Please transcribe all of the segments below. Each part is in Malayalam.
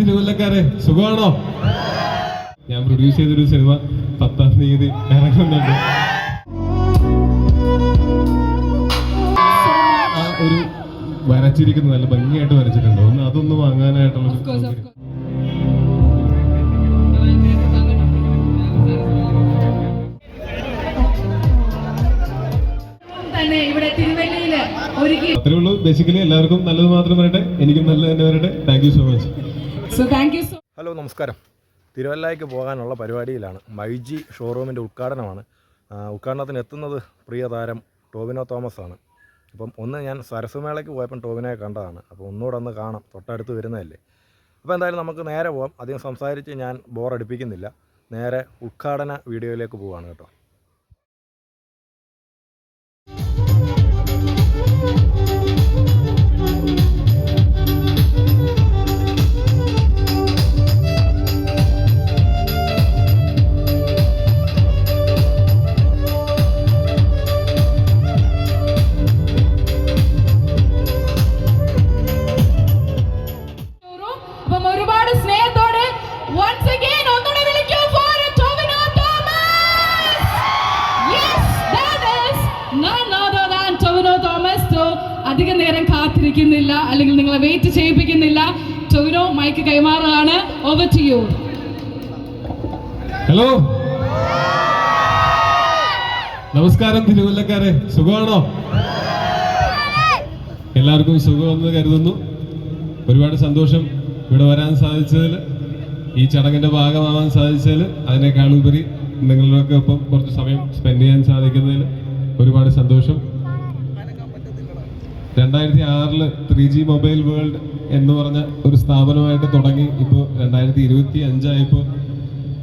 തിരുവല്ലക്കാരെ സുഖമാണോ? ഞാൻ പ്രൊഡ്യൂസ് ചെയ്തൊരു സിനിമ പത്താം തീയതി ഇറങ്ങുന്നുണ്ട്. ആ ഒരു വരച്ചിരിക്കുന്നത് നല്ല ഭംഗിയായിട്ട് വരച്ചിട്ടുണ്ട്. ഒന്ന് അതൊന്ന് വാങ്ങാനായിട്ടുള്ള അത്രേ ഉള്ളൂ. ബേസിക്കലി എല്ലാവർക്കും നല്ലത് മാത്രം വരട്ടെ എനിക്കും നല്ലത് തന്നെ വരട്ടെ thank you so much so so hello നമസ്കാരം. തിരുവല്ലയ്ക്ക് പോകാനുള്ള പരിപാടിയിലാണ്. മൈജി ഷോറൂമിന്റെ ഉദ്ഘാടനമാണ്. ഉദ്ഘാടനത്തിന് എത്തുന്നത് പ്രിയ താരം ടോവിനോ തോമസ് ആണ് അപ്പം ഒന്ന് ഞാൻ സരസുമേളയ്ക്ക് പോയപ്പം ടോവിനോയെ കണ്ടതാണ്. അപ്പോൾ ഒന്നുകൂടെ ഒന്ന് കാണാം. തൊട്ടടുത്ത് വരുന്നതല്ലേ. അപ്പോൾ എന്തായാലും നമുക്ക് നേരെ പോകാം അധികം സംസാരിച്ച് ഞാൻ ബോറടിപ്പിക്കുന്നില്ല നേരെ ഉദ്ഘാടന വീഡിയോയിലേക്ക് പോവാണ് കേട്ടോ. അധികം നേരം കാത്തിരിക്കുന്നില്ല അല്ലെങ്കിൽ നിങ്ങളെ വെയിറ്റ് ചെയ്യിപ്പിക്കുന്നില്ല. ടൊവിനോ മൈക്ക് കൈമാറുകയാണ്. ഓവർ ടു യു ഹലോ നമസ്കാരം തിരുവല്ലക്കാരെ. സുഖമാണോ? എല്ലാവർക്കും സുഖമെന്ന് കരുതുന്നു. ഒരുപാട് സന്തോഷം ഇവിടെ വരാൻ സാധിച്ചതിൽ. ഈ ചടങ്ങിന്റെ ഭാഗമാവാൻ സാധിച്ചതിൽ. അതിനേക്കാളുപരി നിങ്ങളുടെയൊക്കെ ഒപ്പം കുറച്ച് സമയം സ്പെൻഡ് ചെയ്യാൻ സാധിക്കുന്നതിൽ ഒരുപാട് സന്തോഷം. രണ്ടായിരത്തി ആറിൽ ത്രീ ജി മൊബൈൽ വേൾഡ് എന്ന് പറഞ്ഞ ഒരു സ്ഥാപനമായിട്ട് തുടങ്ങി. ഇപ്പോൾ രണ്ടായിരത്തി ഇരുപത്തി അഞ്ചായപ്പോൾ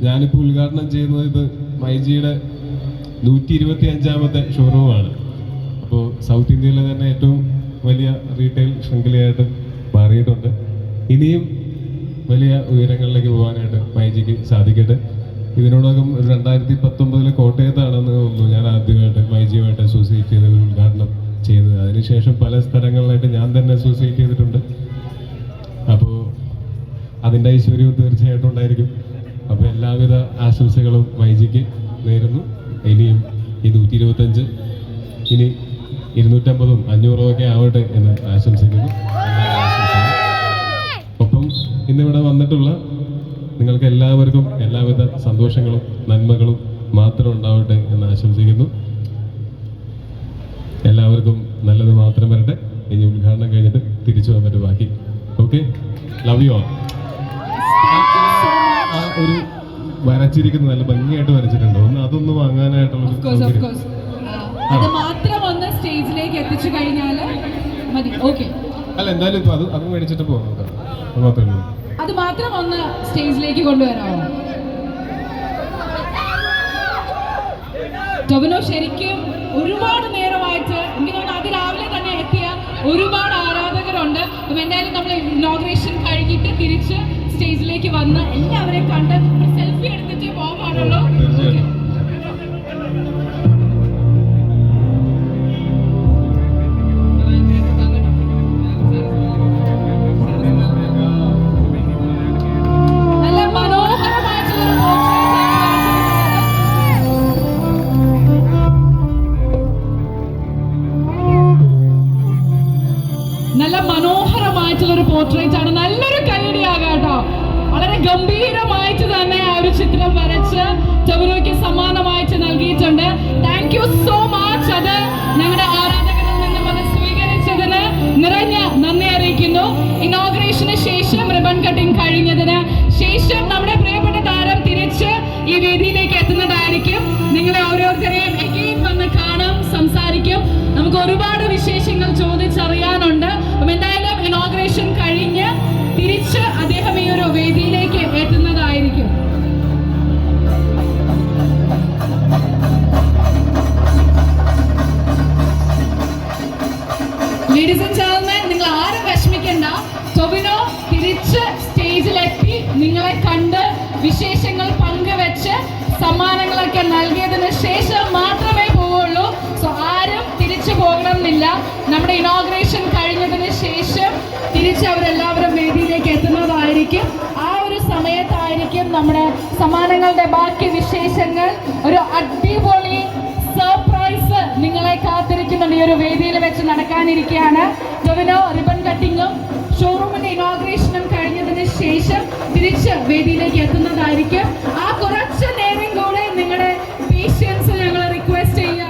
ഞാനിപ്പോൾ ഉദ്ഘാടനം ചെയ്യുന്നത് ഇത് മൈജിയുടെ നൂറ്റി ഇരുപത്തി അഞ്ചാമത്തെ ഷോറൂമാണ് അപ്പോൾ സൗത്ത് ഇന്ത്യയിലെ തന്നെ ഏറ്റവും വലിയ റീറ്റെയിൽ ശൃംഖലയായിട്ട് മാറിയിട്ടുണ്ട്. ഇനിയും വലിയ ഉയരങ്ങളിലേക്ക് പോകാനായിട്ട് മൈജിക്ക് സാധിക്കട്ടെ. ഇതിനോടകം രണ്ടായിരത്തി പത്തൊമ്പതിലെ കോട്ടയത്താണെന്ന് തോന്നുന്നു. ഞാൻ ആദ്യമായിട്ട് മൈജിയുമായിട്ട് അസോസിയേറ്റ് ചെയ്ത ഒരു ചെയ്യുന്നത് അതിനുശേഷം പല സ്ഥലങ്ങളിലായിട്ട് ഞാൻ തന്നെ അസോസിയേറ്റ് ചെയ്തിട്ടുണ്ട്. അപ്പോൾ അതിന്റെ ഐശ്വര്യവും തീർച്ചയായിട്ടും ഉണ്ടായിരിക്കും. അപ്പോൾ എല്ലാവിധ ആശംസകളും വൈജിക്ക് നേരുന്നു. ഇനിയും ഈ നൂറ്റി ഇരുപത്തഞ്ച് ഇനി ഇരുന്നൂറ്റമ്പതും അഞ്ഞൂറും ഒക്കെ ആവട്ടെ എന്ന് ആശംസിക്കുന്നു. ഒപ്പം ഇന്നിവിടെ വന്നിട്ടുള്ള നിങ്ങൾക്ക് എല്ലാവർക്കും എല്ലാവിധ സന്തോഷങ്ങളും നന്മകളും മാത്രം ഉണ്ടാവട്ടെ എന്ന് ആശംസിക്കുന്നു. എല്ലാവർക്കും നല്ലത് മാത്രം വരട്ടെ. ഇനി ഉദ്ഘാടനം കഴിഞ്ഞിട്ട് തിരിച്ചു വന്നിട്ട് ബാക്കി. ഓക്കെ ലവ് യു ആൾ ആ ഒരു വരച്ചിരിക്കുന്നത് നല്ല ഭംഗിയായിട്ട് വരച്ചിട്ടുണ്ട്. ഒന്ന് അതൊന്ന് വാങ്ങാനായിട്ടുള്ള അത് മാത്രം ഒന്ന് സ്റ്റേജിലേക്ക് എത്തിച്ചു കഴിഞ്ഞാൽ മതി. ഓക്കെ അല്ല എന്തായാലും ഇപ്പൊ അത് അത് മേടിച്ചിട്ട് പോകാം അത് മാത്രമേ ഉള്ളൂ. അത് മാത്രം ഒന്ന് സ്റ്റേജിലേക്ക് കൊണ്ടുവരാമോ ടൊബിനോ ശരിക്കും ഒരുപാട് ഒരുപാട് ആരാധകരുണ്ട്. അപ്പം എന്തായാലും നമ്മൾ ഇനോഗ്രേഷൻ കഴിഞ്ഞിട്ട് തിരിച്ച് സ്റ്റേജിലേക്ക് വന്ന് എല്ലാവരെയും കണ്ട് സെൽഫി എടുത്തിട്ട് പോകാനുള്ളൂ ലേഡീസ് ആൻഡ് ജെന്റിൽമെൻ നിങ്ങൾ ആരും വിഷമിക്കണ്ട. ടൊബിനോ തിരിച്ച് സ്റ്റേജിലെത്തി. നിങ്ങളെ കണ്ട് വിശേഷങ്ങൾ പങ്കുവെച്ച് സമ്മാനങ്ങളൊക്കെ നൽകിയതിന് ശേഷം മാത്രമേ പോവുള്ളൂ. സോ ആരും തിരിച്ചു പോകണമെന്നില്ല. നമ്മുടെ ഇനോഗ്രേഷൻ കഴിഞ്ഞതിന് ശേഷം തിരിച്ച് അവരെല്ലാവരും വേദിയിലേക്ക് എത്തുന്നതായിരിക്കും. ആ ഒരു സമയത്തായിരിക്കും നമ്മുടെ സമ്മാനങ്ങളുടെ ബാക്കി വിശേഷങ്ങൾ. ഒരു അടിപൊളി സർപ്രൈസ് നിങ്ങളെ കാത്തിരിക്കുന്നുണ്ട് ഈ ഒരു വേദിയിൽ വെച്ച് നടക്കാനിരിക്കുകയാണ് ടൊവിനോ റിബൺ കട്ടിങ്ങും ഷോറൂമിന്റെ ഇനോഗ്രേഷനും കഴിഞ്ഞതിന് ശേഷം തിരിച്ച് വേദിയിലേക്ക് എത്തുന്നതായിരിക്കും. ആ കുറച്ച് നേരം കൂടെ നിങ്ങളുടെ പേഷ്യൻസ് ഞങ്ങൾ റിക്വസ്റ്റ് ചെയ്യുക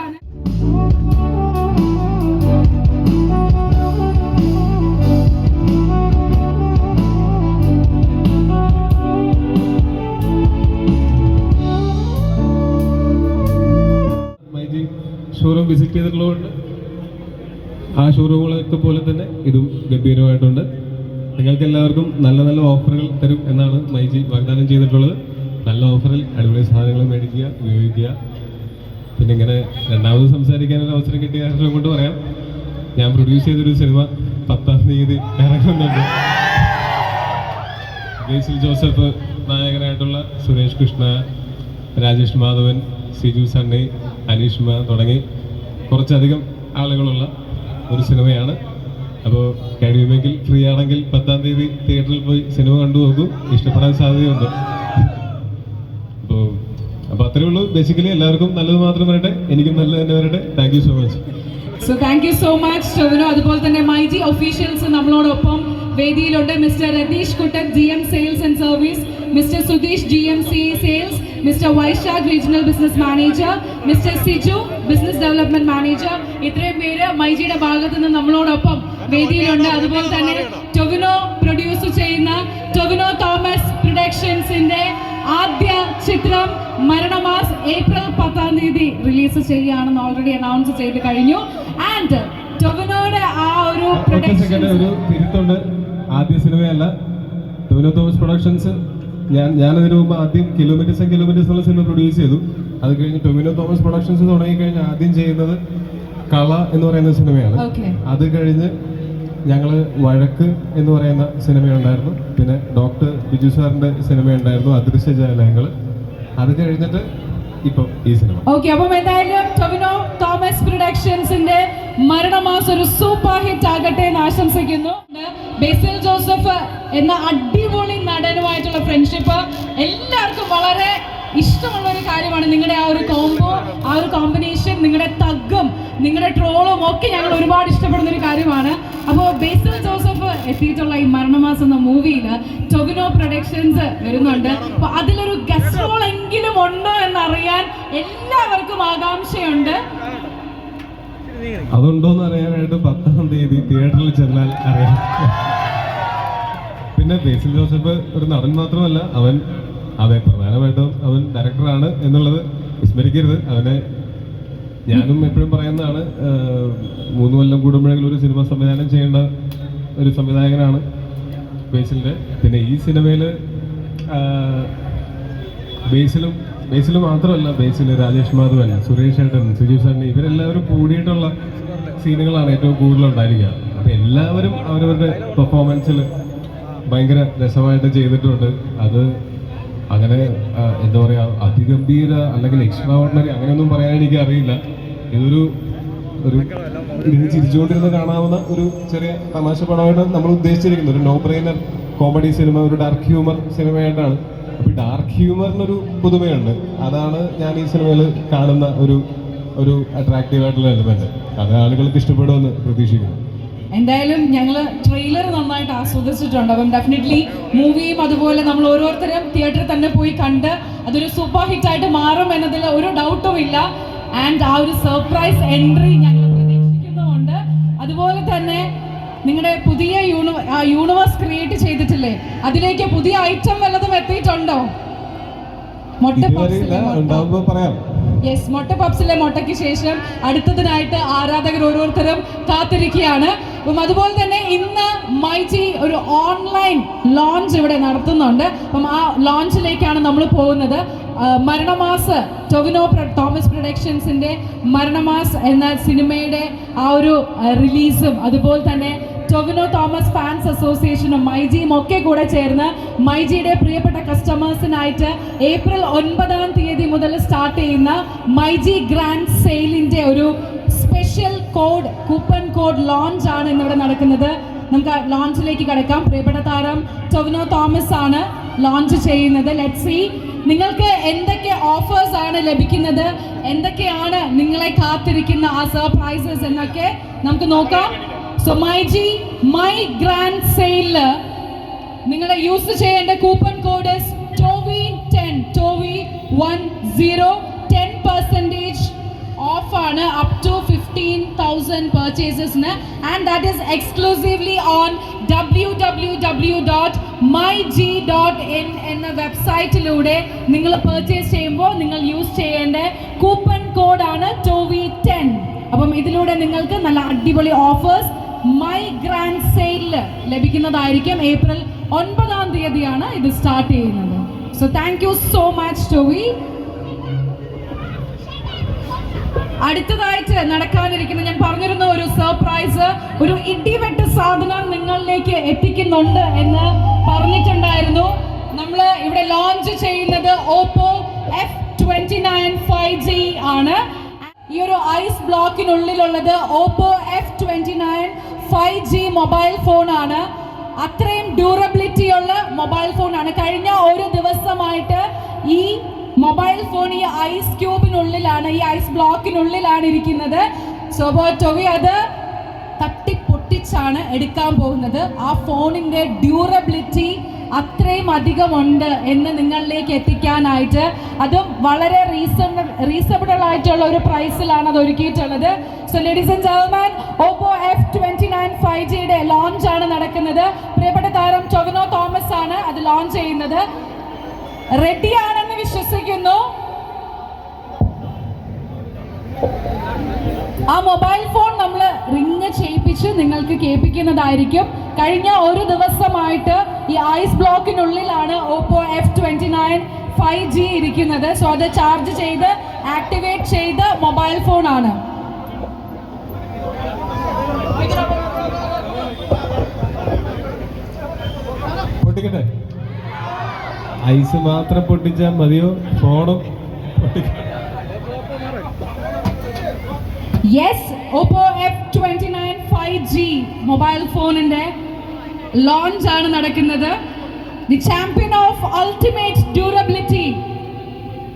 ഷോറൂം വിസിറ്റ് ചെയ്തിട്ടുള്ളതുകൊണ്ട് ആ ഷോറൂമുകളൊക്കെ പോലെ തന്നെ ഇതും ഗംഭീരമായിട്ടുണ്ട്. നിങ്ങൾക്ക് എല്ലാവർക്കും നല്ല നല്ല ഓഫറുകൾ തരും എന്നാണ് മൈജി വാഗ്ദാനം ചെയ്തിട്ടുള്ളത്. നല്ല ഓഫറിൽ അടിപൊളി സാധനങ്ങൾ മേടിക്കുക ഉപയോഗിക്കുക. പിന്നെ ഇങ്ങനെ രണ്ടാമത് സംസാരിക്കാനൊരു അവസരം കിട്ടിയ കാര്യം കൊണ്ട് പറയാം. ഞാൻ പ്രൊഡ്യൂസ് ചെയ്തൊരു സിനിമ പത്താം തീയതി ഇറങ്ങുന്നുണ്ട്. ബേസിൽ ജോസഫ് നായകനായിട്ടുള്ള സുരേഷ് കൃഷ്ണ രാജേഷ് മാധവൻ സിജു സണ്ണി അനീഷ്മ തുടങ്ങി കുറച്ചധികം ആളുകളുള്ള ഒരു സിനിമയാണ്. അപ്പോൾ കഴിയുമെങ്കിൽ ഫ്രീ ആണെങ്കിൽ പത്താം തീയതി തിയേറ്ററിൽ പോയി സിനിമ കണ്ടു നോക്കൂ. ഇഷ്ടപ്പെടാൻ സാധ്യതയുണ്ട്. അപ്പോൾ അപ്പോൾ അത്രയേ ഉള്ളൂ. ബേസിക്കലി എല്ലാവർക്കും നല്ലത് മാത്രം വരട്ടെ. എനിക്കും നല്ലത് തന്നെ വരട്ടെ. Thank you so much so thank you so much Tovino അതുപോലെ തന്നെ മൈജി ഒഫീഷ്യൽസ് നമ്മളോടൊപ്പം വേദിയിലുണ്ട്. Mister Ratheesh Kuttak G M sales and service mister Sudheesh G M C sales mister Vaishakh regional business manager mister Siju business development manager ഇത്രയും പേര് മൈജിയുടെ ഭാഗത്ത് നിന്ന് നമ്മളോടൊപ്പം വേദിയിലുണ്ട്. അതുപോലെ തന്നെ ടൊവിനോ പ്രൊഡ്യൂസ് ചെയ്യുന്ന ടൊവിനോ തോമസ് പ്രൊഡക്ഷൻസിന്റെ ആദ്യ ചിത്രം മരണമാസ് ഏപ്രിൽ പത്താം തീയതി റിലീസ് ചെയ്യുകയാണെന്ന് ഓൾറെഡി അനൗൺസ് ചെയ്ത് കഴിഞ്ഞു. ആൻഡ് ടൊവിനോയുടെ ആ ഒരു പ്രൊഡക്ഷൻ ഒരു തിരുത്തുണ്ട്. ആദ്യ സിനിമയല്ല. ടൊവിനോ തോമസ് പ്രൊഡക്ഷൻസ് ഞാൻ ഞാനതിന് മുമ്പ് ആദ്യം കിലോമീറ്റേഴ്സ് ആൻഡ് കിലോമീറ്റേഴ്സ് എന്നുള്ള സിനിമ പ്രൊഡ്യൂസ് ചെയ്തു. അത് കഴിഞ്ഞ് ടൊമിനോ തോമസ് പ്രൊഡക്ഷൻസ് തുടങ്ങിക്കഴിഞ്ഞ് ആദ്യം ചെയ്യുന്നത് കള എന്ന് പറയുന്ന സിനിമയാണ് അത് കഴിഞ്ഞ് ഞങ്ങൾ വഴക്ക് എന്ന് പറയുന്ന സിനിമയുണ്ടായിരുന്നു പിന്നെ ഡോക്ടർ ബിജു സാറിന്റെ സിനിമയുണ്ടായിരുന്നു അദൃശ്യ ജാലയങ്ങൾ അത് കഴിഞ്ഞിട്ട് ഇപ്പം ഈ സിനിമ ഓക്കെ അപ്പം എന്തായാലും ടൊമിനോ തോമസ് പ്രൊഡക്ഷൻസിന്റെ മരണമാസം ഒരു സൂപ്പർ ഹിറ്റ് ആകട്ടെ എന്ന് ആശംസിക്കുന്നു. ബേസിൽ ജോസഫ് എന്ന അടിപൊളി ഫ്രണ്ട്ഷിപ്പ് എല്ലാവർക്കും വളരെ ഇഷ്ടമുള്ള ഒരു കാര്യമാണ് നിങ്ങളുടെ ആ ഒരു കോംബോ ആ ഒരു കോമ്പിനേഷൻ നിങ്ങളുടെ തഗ്ഗും നിങ്ങളുടെ ട്രോളും ഒക്കെ ഞങ്ങൾ ഒരുപാട് ഇഷ്ടപ്പെടുന്ന ഒരു കാര്യമാണ്. അപ്പോൾ ബേസിൽ ജോസഫ് എത്തിയിട്ടുള്ള ഈ മരണമാസം എന്ന മൂവിയിൽ ടൊവിനോ പ്രൊഡക്ഷൻസ് വരുന്നുണ്ട്. അപ്പോൾ അതിലൊരു ഗസ്റ്റ് റോൾ എങ്കിലും ഉണ്ടോ എന്നറിയാൻ എല്ലാവർക്കും ആകാംക്ഷയുണ്ട്. അതുണ്ടോന്ന് അറിയാനായിട്ട് പത്താം തീയതി തിയേറ്ററിൽ ചെന്നാൽ അറിയാം. പിന്നെ ബേസിൽ ജോസഫ് ഒരു നടൻ മാത്രമല്ല അവൻ അതെ പ്രധാനമായിട്ടും അവൻ ഡയറക്ടറാണ് എന്നുള്ളത് വിസ്മരിക്കരുത്. അവനെ ഞാനും എപ്പോഴും പറയുന്നതാണ് മൂന്ന് കൊല്ലം കൂടുമ്പോഴെങ്കിലും ഒരു സിനിമ സംവിധാനം ചെയ്യേണ്ട ഒരു സംവിധായകനാണ് ബേസിലിന്റെ. പിന്നെ ഈ സിനിമയിൽ ബേസിലും ബേസിൽ മാത്രമല്ല ബേസിൽ രാജേഷ് മാധവൻ സുരേഷ് ഏട്ടൻ സുജീവ് സാറിന് ഇവരെല്ലാവരും കൂടിയിട്ടുള്ള സീനുകളാണ് ഏറ്റവും കൂടുതൽ ഉണ്ടായിരിക്കുക. അപ്പം എല്ലാവരും അവരവരുടെ പെർഫോമൻസിൽ ഭയങ്കര രസമായിട്ട് ചെയ്തിട്ടുണ്ട്. അത് അങ്ങനെ എന്താ പറയുക അതിഗംഭീര അല്ലെങ്കിൽ എക്സ്ട്രാ ഓർഡിനറി അങ്ങനെയൊന്നും പറയാൻ എനിക്ക് അറിയില്ല ഇതൊരു ഒരു ഇരുന്ന് ചിരിച്ചുകൊണ്ടിരുന്ന് കാണാവുന്ന ഒരു ചെറിയ തമാശ പടമായിട്ട് നമ്മൾ ഉദ്ദേശിച്ചിരിക്കുന്നത്. ഒരു നോ ബ്രെയിനർ കോമഡി സിനിമ ഒരു ഡാർക്ക് ഹ്യൂമർ സിനിമയായിട്ടാണ് അപ്പോൾ ഡാർക്ക് ഹ്യൂമറിനൊരു പുതുമയുണ്ട്. അതാണ് ഞാൻ ഈ സിനിമയിൽ കാണുന്ന ഒരു ഒരു അട്രാക്റ്റീവ് ആയിട്ടുള്ള എലിമെന്റ് അത് ആളുകൾക്ക് ഇഷ്ടപ്പെടുമെന്ന് പ്രതീക്ഷിക്കുന്നു. എന്തായാലും ഞങ്ങൾ ട്രെയിലർ നന്നായിട്ട് ആസ്വദിച്ചിട്ടുണ്ട്. അപ്പം ഡെഫിനറ്റ്ലി മൂവിയും അതുപോലെ നമ്മൾ ഓരോരുത്തരും തിയേറ്ററിൽ തന്നെ പോയി കണ്ട് അതൊരു സൂപ്പർ ഹിറ്റ് ആയിട്ട് മാറും എന്നതിൽ ഒരു ഡൗട്ടും ഇല്ല. ആൻഡ് ആ ഒരു സർപ്രൈസ് എൻട്രി ഞങ്ങൾ പ്രതീക്ഷിക്കുന്നുമുണ്ട് അതുപോലെ തന്നെ നിങ്ങളുടെ പുതിയ യൂണിവേഴ്സ് ക്രിയേറ്റ് ചെയ്തിട്ടില്ലേ? അതിലേക്ക് പുതിയ ഐറ്റം വല്ലതും എത്തിയിട്ടുണ്ടോ? മൊട്ട യെസ് മൊട്ട? പപ്സിലെ മൊട്ടയ്ക്ക് ശേഷം അടുത്തതിനായിട്ട് ആരാധകർ ഓരോരുത്തരും കാത്തിരിക്കുകയാണ്. അപ്പം അതുപോലെ തന്നെ ഇന്ന് മൈറ്റി ഒരു ഓൺലൈൻ ലോഞ്ച് ഇവിടെ നടത്തുന്നുണ്ട്. അപ്പം ആ ലോഞ്ചിലേക്കാണ് നമ്മൾ പോകുന്നത്. മരണമാസ് ടൊവിനോ തോമസ് പ്രൊഡക്ഷൻസിന്റെ മരണമാസ് എന്ന സിനിമയുടെ ആ ഒരു റിലീസും അതുപോലെ തന്നെ ടൊവിനോ തോമസ് ഫാൻസ് അസോസിയേഷനും മൈജിയും ഒക്കെ കൂടെ ചേർന്ന് മൈജിയുടെ പ്രിയപ്പെട്ട കസ്റ്റമേഴ്സിനായിട്ട് ഏപ്രിൽ ഒൻപതാം തീയതി മുതൽ സ്റ്റാർട്ട് ചെയ്യുന്ന മൈജി ഗ്രാൻഡ് സെയിലിന്റെ ഒരു കോഡ് കൂപ്പൺ കോഡ് ലോഞ്ച് ആണ് ഇന്നിവിടെ നടക്കുന്നത്. നമുക്ക് ലോഞ്ചിലേക്ക് കിടക്കാം. പ്രിയപ്പെട്ട താരം ടൊവിനോ തോമസ് ആണ് ലോഞ്ച് ചെയ്യുന്നത്. ലെറ്റ് സി നിങ്ങൾക്ക് എന്തൊക്കെ ഓഫേഴ്സ് ആണ് ലഭിക്കുന്നത്? എന്തൊക്കെയാണ് നിങ്ങളെ കാത്തിരിക്കുന്ന ആ സർപ്രൈസസ് എന്നൊക്കെ നമുക്ക് നോക്കാം. So myG my grand സെയിലിൽ നിങ്ങൾ യൂസ് ചെയ്യേണ്ട coupon code Tovi ten Tovi one zero ten percentage thousand പെർച്ചേസസിന് and that is exclusively on W W W dot myG dot in എന്ന വെബ്സൈറ്റിലൂടെ നിങ്ങൾ പർച്ചേസ് ചെയ്യുമ്പോൾ നിങ്ങൾ യൂസ് ചെയ്യേണ്ട കൂപ്പൺ കോഡാണ് ടോവി ടെൻ അപ്പം ഇതിലൂടെ നിങ്ങൾക്ക് നല്ല അടിപൊളി ഓഫേഴ്സ് മൈ ഗ്രാൻഡ് സെയിലിൽ ലഭിക്കുന്നതായിരിക്കും ഏപ്രിൽ ഒൻപതാം തീയതിയാണ് ഇത് സ്റ്റാർട്ട് ചെയ്യുന്നത്. So thank you so much Tovi അടുത്തതായിട്ട് നടക്കാനിരിക്കുന്ന ഞാൻ പറഞ്ഞിരുന്ന ഒരു സർപ്രൈസ് ഒരു ഇടിവെട്ട് സാധനം നിങ്ങളിലേക്ക് എത്തിക്കുന്നുണ്ട് എന്ന് പറഞ്ഞിട്ടുണ്ടായിരുന്നു. നമ്മൾ ഇവിടെ ലോഞ്ച് ചെയ്യുന്നത് Oppo F twenty nine five G ആണ്. ഈ ഒരു ice ബ്ലോക്കിനുള്ളിലുള്ളത് Oppo F twenty nine five G mobile phone ആണ്. അത്രയും ഡ്യൂറബിലിറ്റി ഉള്ള മൊബൈൽ ഫോൺ ആണ്. കഴിഞ്ഞ ഒരു ദിവസമായിട്ട് ഫോൺ ഈ ഐസ് ക്യൂബിനുള്ളിലാണ് ഈ ഐസ് ബ്ലോക്കിനുള്ളിലാണ് ഇരിക്കുന്നത്. സോ ടൊവി അത് തട്ടി പൊട്ടിച്ചാണ് എടുക്കാൻ പോകുന്നത്. ആ ഫോണിന്റെ ഡ്യൂറബിലിറ്റി അത്രയും അധികമുണ്ട് എന്ന് നിങ്ങളിലേക്ക് എത്തിക്കാനായിട്ട്. അതും വളരെ റീസണബിൾ റീസണബിൾ ആയിട്ടുള്ള ഒരു പ്രൈസിലാണ് അത് ഒരുക്കിയിട്ടുള്ളത്. So ladies and gentleman Oppo F twenty nine five ജിയുടെ ലോഞ്ച് ആണ് നടക്കുന്നത്. പ്രിയപ്പെട്ട താരം ടൊവിനോ തോമസ് ആണ് അത് ലോഞ്ച് ചെയ്യുന്നത്. റെഡി ആണെന്ന് വിശ്വസിക്കുന്നു. ആ മൊബൈൽ ഫോൺ നമ്മൾ റിങ് ചെയ്യിപ്പിച്ച് നിങ്ങൾക്ക് കേൾപ്പിക്കുന്നതായിരിക്കും. കഴിഞ്ഞ ഒരു ദിവസമായിട്ട് ഈ ice ബ്ലോക്കിനുള്ളിലാണ് Oppo F twenty nine five G ഇരിക്കുന്നത്. സോ അത് ചാർജ് ചെയ്ത് ആക്ടിവേറ്റ് ചെയ്ത മൊബൈൽ ഫോൺ ആണ് പൊട്ടിക്കട്ടെ? ഐസ് മാത്രം പൊട്ടിച്ചാൽ മതിയോ? ഫോണും yes Oppo F twenty nine five G mobile ഫോണിന്റെ ലോഞ്ച് ആണ് നടക്കുന്നത്. The champion of ultimate durability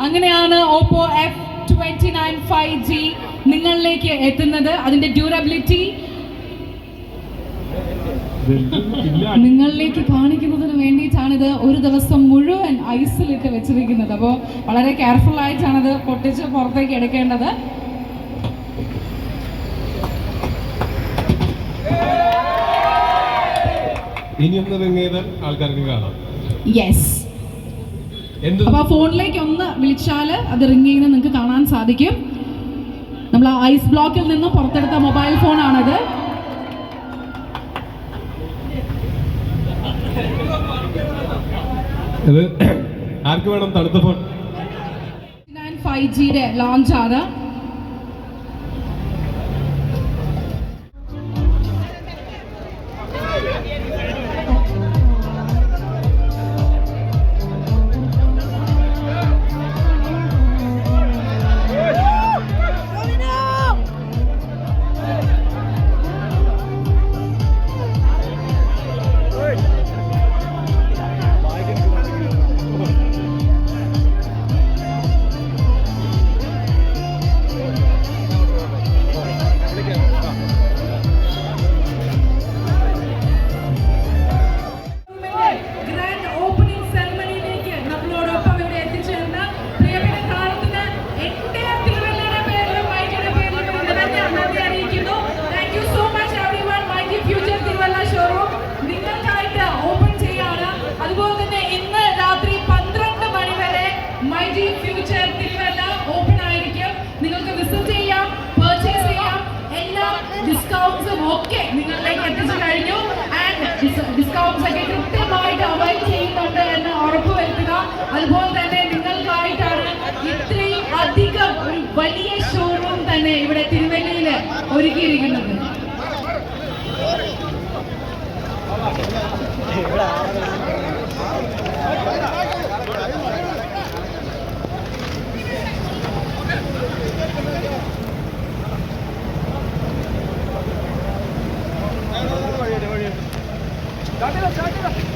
അങ്ങനെയാണ് Oppo F twenty nine five G നിങ്ങളിലേക്ക് എത്തുന്നത്. അതിന്റെ ഡ്യൂറബിലിറ്റി നിങ്ങളിലേക്ക് കാണിക്കുന്നതിന് വേണ്ടിയിട്ടാണ് ഇത് ഒരു ദിവസം മുഴുവൻ ഐസിലിട്ട് വെച്ചിരിക്കുന്നത്. അപ്പോൾ വളരെ കെയർഫുൾ ആയിട്ടാണ് ഇത് പൊട്ടിച്ച് പുറത്തേക്ക് എടുക്കേണ്ടത്. ഇനി ഒന്ന് ആൾക്കാർക്ക് കാണാം. യെസ് അപ്പൊ ഫോണിലേക്ക് ഒന്ന് വിളിച്ചാൽ അത് റിങ് ചെയ്യുന്നത് നിങ്ങൾക്ക് കാണാൻ സാധിക്കും. നമ്മൾ ആ ഐസ് ബ്ലോക്കിൽ നിന്ന് പുറത്തെടുത്ത മൊബൈൽ ഫോണാണത്. ഇത് ആർക്ക് വേണം തണുത്ത ഫോൺ ഫൈവ് ജിയുടെ ലോഞ്ച് ആണ്. തന്നെ ഇവിടെ തിരുവല്ലയിൽ ഒരുക്കിയിരിക്കുന്നത് സ്റ്റാർട്ട് ചെയ്തോ.